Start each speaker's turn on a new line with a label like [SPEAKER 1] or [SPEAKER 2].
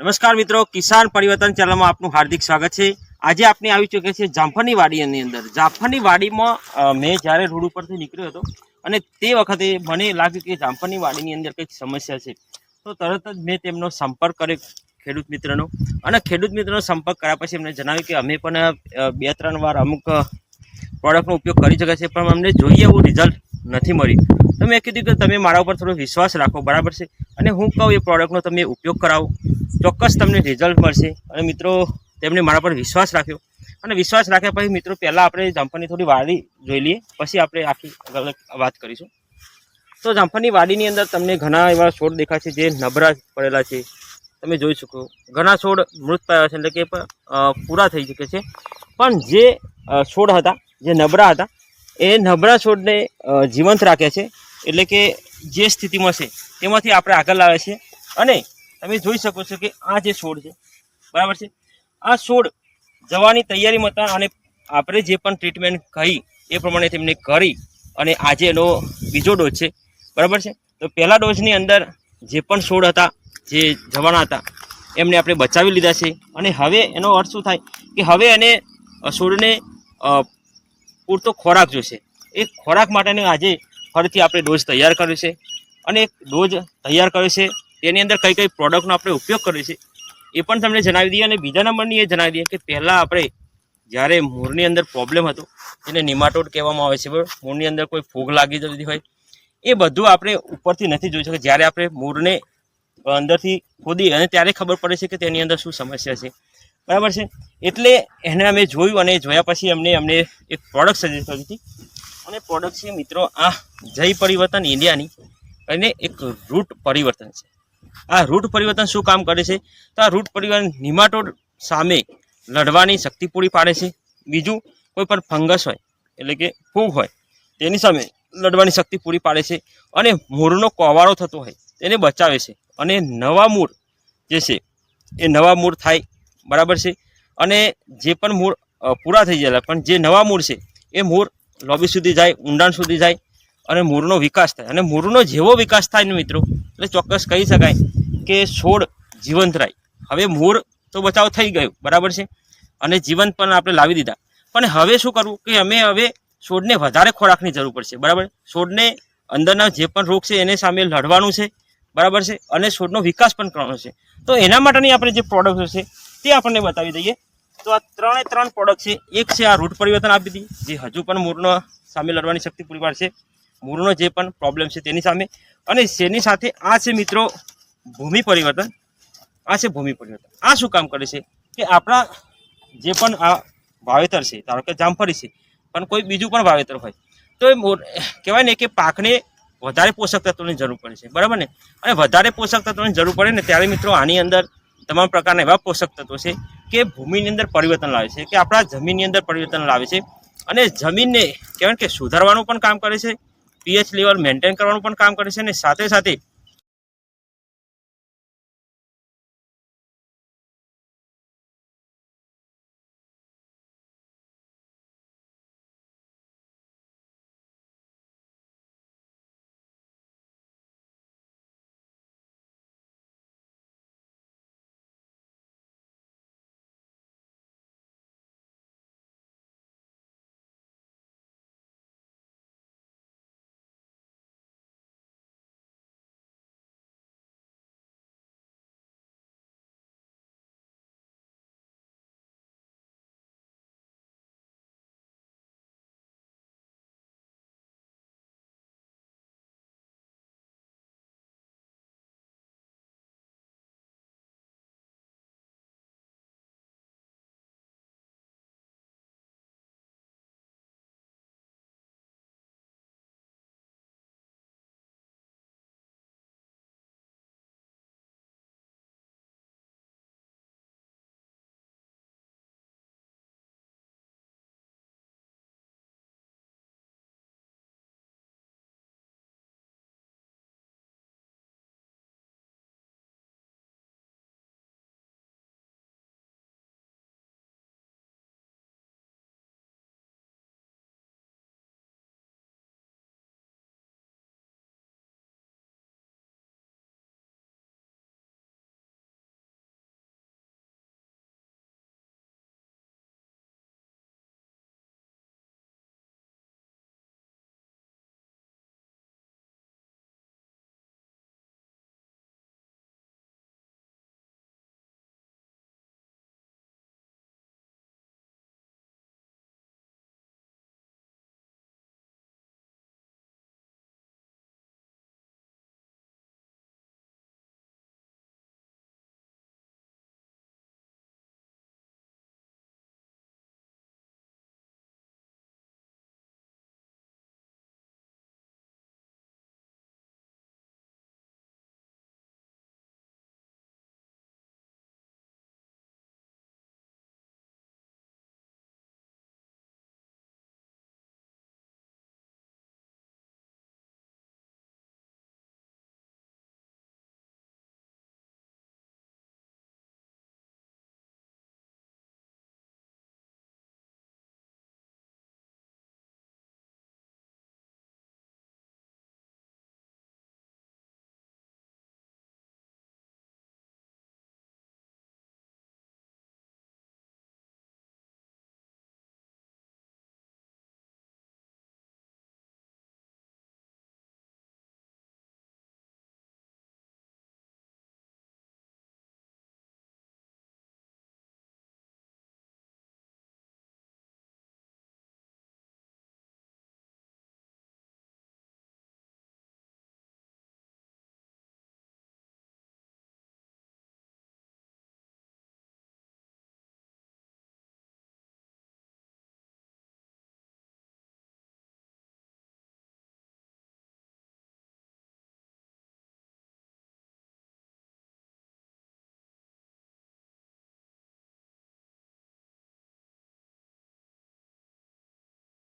[SPEAKER 1] નમસ્કાર મિત્રો, કિસાન પરિવર્તન ચેનલમાં આપનું હાર્દિક સ્વાગત છે. આજે આપણે આવી ચૂક્યા છીએ જામફળની વાડીની અંદર. જામફળની વાડીમાં મેં જ્યારે રોડ ઉપરથી નીકળ્યો હતો અને તે વખતે મને લાગ્યું કે જામફળની વાડીની અંદર કંઈક સમસ્યા છે. તો તરત જ મેં તેમનો સંપર્ક કર્યો ખેડૂત મિત્રનો. અને ખેડૂત મિત્રનો સંપર્ક કર્યા પછી એમને જણાવ્યું કે અમે પણ બે ત્રણ વાર અમુક પ્રોડક્ટનો ઉપયોગ કરી શકે છે પણ અમને જોઈએ એવું રિઝલ્ટ નથી મળી. તો મેં કીધું કે તમે મારા ઉપર થોડો વિશ્વાસ રાખો, બરાબર છે? અને હું કહું, એ પ્રોડક્ટનો તમે ઉપયોગ કરાવો. ચોક્કસ તમને રિઝલ્ટ મળશે. અને મિત્રો, તેમણે મારા પર વિશ્વાસ રાખ્યો. અને વિશ્વાસ રાખ્યા પછી મિત્રો, પહેલાં આપણે જામફળની થોડી વાડી જોઈ લઈએ. પછી આપણે આખી અલગ વાત કરીશું. તો જામફળની વાડીની અંદર તમને ઘણા એવા છોડ દેખાય છે જે નબળા પડેલા છે. તમે જોઈ શકો. ઘણા છોડ મૃત પાયા છે, એટલે કે પૂરા થઈ શકે છે. પણ જે છોડ હતા, જે નબળા હતા એ નબળા છોડને જીવંત રાખે છે. એટલે કે જે સ્થિતિમાં છે, તેમાંથી આપણે આગળ લાવે છે. અને તમે જોઈ શકો છો કે આ જે છોડ છે, બરાબર છે? આ છોડ જવાની તૈયારીમાં હતા અને આપણે જે પણ ટ્રીટમેન્ટ કહી એ પ્રમાણે તેમને કરી અને આજે એનો બીજો ડોઝ છે. બરાબર છે? તો પહેલા ડોઝની અંદર જે પણ છોડ હતા, જે જવાના હતા, એમને આપણે બચાવી લીધા છે. અને હવે એનો અર્થ શું થાય? કે હવે એને છોડને પૂરતો ખોરાક જોશે. એ ખોરાક માટેનો આજે ફરીથી આપણે ડોઝ તૈયાર કર્યો છે. અને એક ડોઝ તૈયાર કર્યો છે. તેની અંદર કઈ કઈ પ્રોડક્ટનો આપણે ઉપયોગ કર્યો છે. એ પણ તમને જણાવી દઈએ અને બીજા નંબરની એ જણાવી દઈએ કે પહેલાં આપણે જ્યારે મૂળની અંદર પ્રોબ્લેમ હતો એને નિમાટોડ કહેવામાં આવે છે, બરાબર? મૂળની અંદર કોઈ ફૂગ લાગી જતી હોય, એ બધું આપણે ઉપરથી નથી જોઈ શકીએ જ્યારે આપણે મૂળને અંદરથી ખોદી અને ત્યારે ખબર પડે છે કે તેની અંદર શું સમસ્યા છે. બરાબર છે? એટલે એને અમે જોયું અને જોયા પછી અમને અમને એક પ્રોડક્ટ સજેસ્ટ કરી હતી. અને પ્રોડક્ટ છે મિત્રો આ જય પરિવર્તન ઇન્ડિયાની અને એક રૂટ પરિવર્તન છે. આ રૂટ પરિવર્તન શું કામ કરે છે? તો આ રૂટ પરિવર્તન નિમાટોડ સામે લડવાની શક્તિ પૂરી પાડે છે. બીજું, કોઈ પણ ફંગસ હોય, એટલે કે ફૂગ હોય, તેની સામે લડવાની શક્તિ પૂરી પાડે છે. અને મૂળનો કોવાળો થતો હોય, તેને બચાવે છે. અને નવા મૂળ જે છે, એ નવા મૂળ થાય બરાબર છે? અને જે પણ મૂળ પૂરા થઈ ગયેલા, પણ જે નવા મૂળ છે, એ મૂળ લોબી સુધી જાય, ઊંડાણ સુધી જાય અને મૂળનો વિકાસ થાય. અને મૂળનો જેવો વિકાસ થાય ને મિત્રો, એટલે ચોક્કસ કહી શકાય કે છોડ જીવંત રહે. હવે મૂળ તો બચાવ થઈ ગયું, બરાબર છે? અને જીવંત પણ આપણે લાવી દીધા. પણ હવે શું કરવું? કે અમે હવે છોડને વધારે ખોરાકની જરૂર પડશે, બરાબર? છોડને અંદરના જે પણ રોગ છે, એને સામે લડવાનું છે, બરાબર છે? અને છોડનો વિકાસ પણ કરવાનો છે. તો એના માટેની આપણે જે પ્રોડક્ટ છે તે આપણને બતાવી દઈએ. તો આ ત્રણે ત્રણ પ્રોડક્ટ છે. એક છે આ રૂટ પરિવર્તન આપી દીધી, જે હજુ પણ મૂળનો સામે લડવાની શક્તિ પૂરી પાડશે. મૂળનો જે પણ પ્રોબ્લેમ છે તેની સામે. અને તેની સાથે આ છે મિત્રો ભૂમિ પરિવર્તન? આ છે ભૂમિ પરિવર્તન. આ શું કામ કરે છે? કે આપણા જે પણ આ વાવેતર છે, ધારો કે જામફળી છે, પણ કોઈ બીજું પણ વાવેતર હોય, તો એ કહેવાય ને કે પાકને વધારે પોષક તત્વોની જરૂર પડે છે. બરાબર ને? અને વધારે પોષક તત્વોની જરૂર પડે ને, ત્યારે મિત્રો આની અંદર તમામ પ્રકારના એવા પોષક તત્વો છે કે ભૂમિની અંદર પરિવર્તન લાવે છે, કે આપણા જમીનની અંદર પરિવર્તન લાવે છે અને જમીનને કહેવાય કે સુધારવાનું પણ કામ કરે છે પીએચ લેવલ મેન્ટેન કરવાનું પણ કામ કરે છે અને સાથે સાથે